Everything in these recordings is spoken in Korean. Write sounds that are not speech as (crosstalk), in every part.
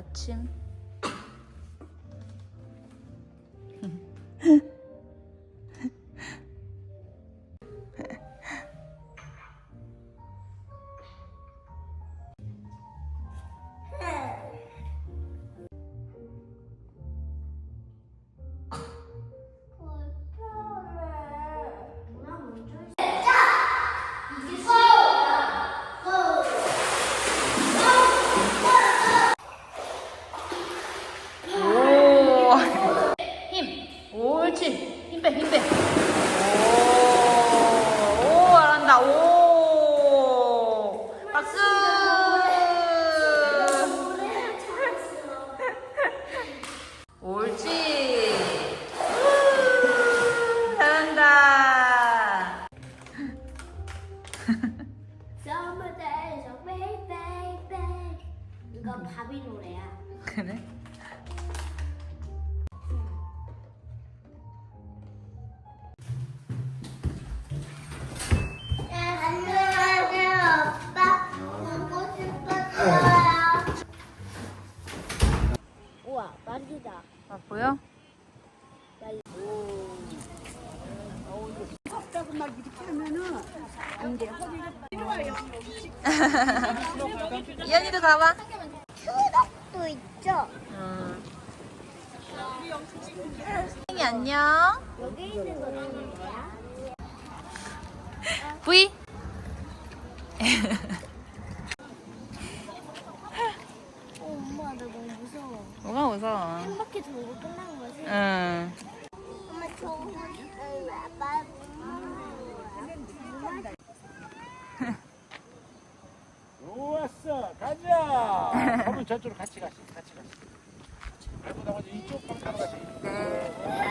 अच्छे 이현이도 가봐. 추덕도 있죠? 응. 선생님 안녕. 여기 있는 거는 뭐야? V. 어, 엄마, 나 너무 무서워. 뭐가 무서워? 한 바퀴 돌고 끝난 거지? 응. 엄마, 저 아빠. 좋았어 가자 그러면 저쪽으로 같이 가시 같이 가시 밟고 나머지 이쪽 방향으로 가시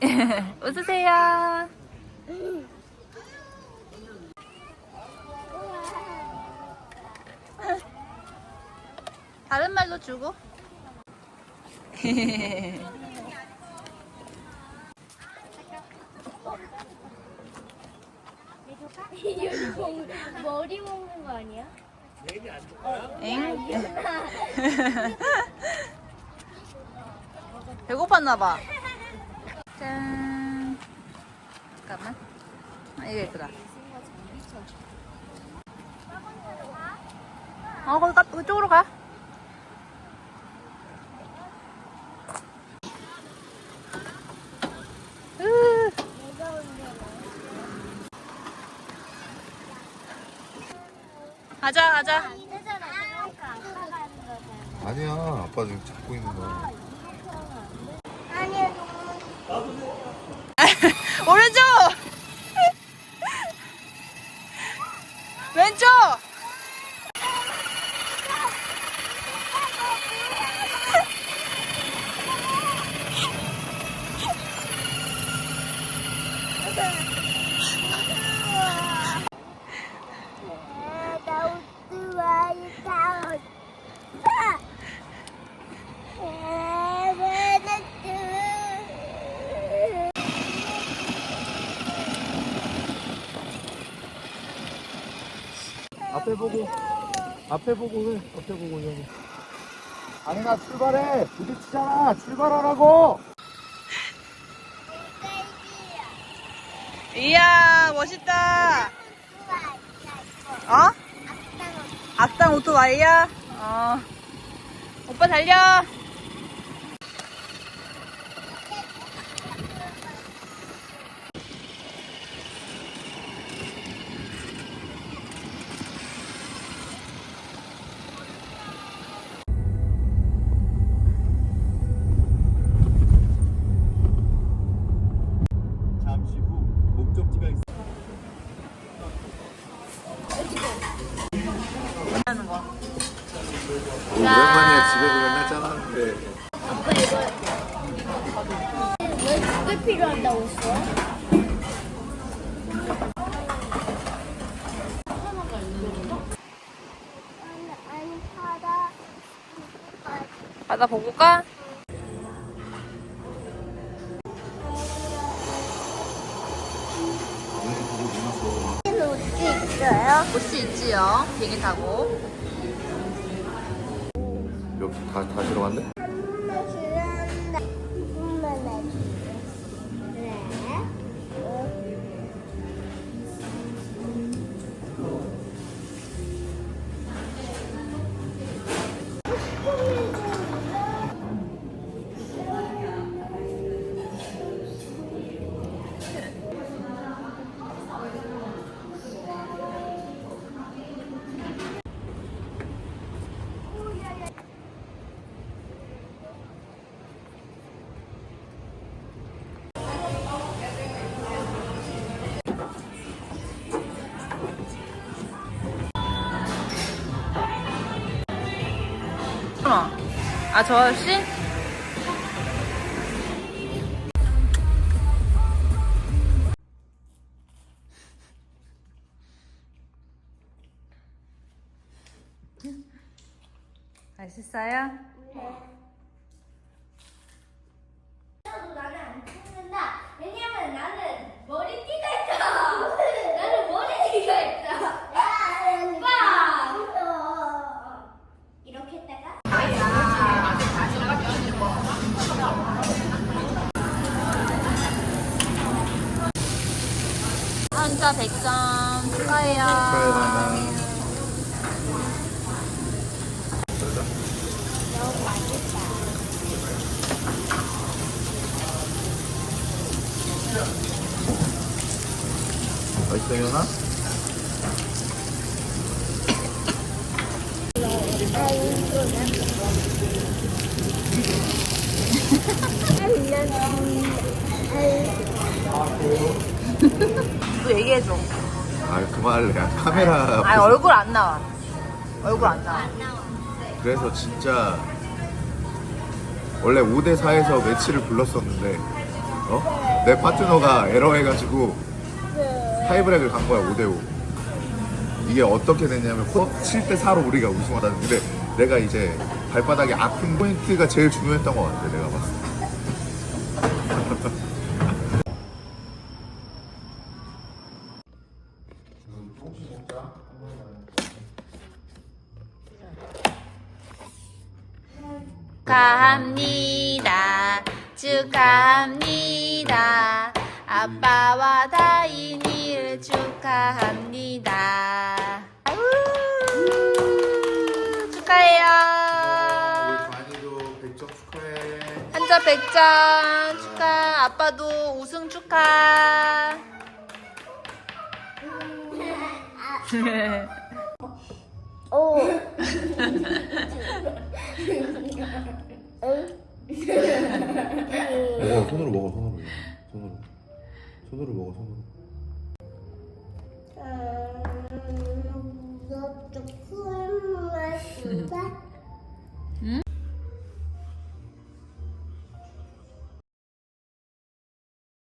(laughs) 웃으세요. 다른 말도 주고. (laughs) 머리 먹는 거 아니야? 엥? (laughs) 배고팠나 봐. 짠. 잠깐만. 아, 이거 예쁘다. 어, 거기 가, 그쪽으로 가. 으. 가자, 가자. 아니야 아빠 지금 잡고 있는 거야 (laughs) 아니야, 오른쪽! 왼쪽! 나 웃지 마, 이 다운. 보고 앞에 보고 해 앞에 보고 여기 아니나 출발해 부딪히잖아 출발하라고 이야, 멋있다. 어? 악당 오토바이야? 어. 오빠 달려. 왜 그게 필요한다고 했어? 바다. 보고 가? 있어요? 볼수 있지요. 비행기 타고. 여기 다, 다 들어갔네? 아, 저 아저씨? 맛있어요? 나는 안 찍는다. 왜냐면 나는 머리띠가 있다. 나는 머리띠가 있다. 오빠. 이렇게 했다가. 한자 100점 축하해요. 너무 맛있다. 현아? 또 얘기해줘. 아 그만할래 야, 카메라 아니, 앞에서. 얼굴 안 나와. 얼굴 안 나와. 그래서 진짜 원래 5대 4에서 매치를 불렀었는데 어? 내 파트너가 에러해가지고 타이브렉을 간 거야 5대 5 이게 어떻게 됐냐면 7대 4로 우리가 우승하다는 근데 내가 이제 발바닥에 아픈 포인트가 제일 중요했던 것 같아 내가 봤을 때 축하합니다. 축하합니다. 아빠와 다 축하합니다. 아우, 축하해요. 많이도 100점 축하해 한자 100점 축하. 아빠도 우승 축하. 오. 먹어 손으로 먹어 손으로 손으로 손으로 먹어 손으로 음, 이것도 큰 맛인가?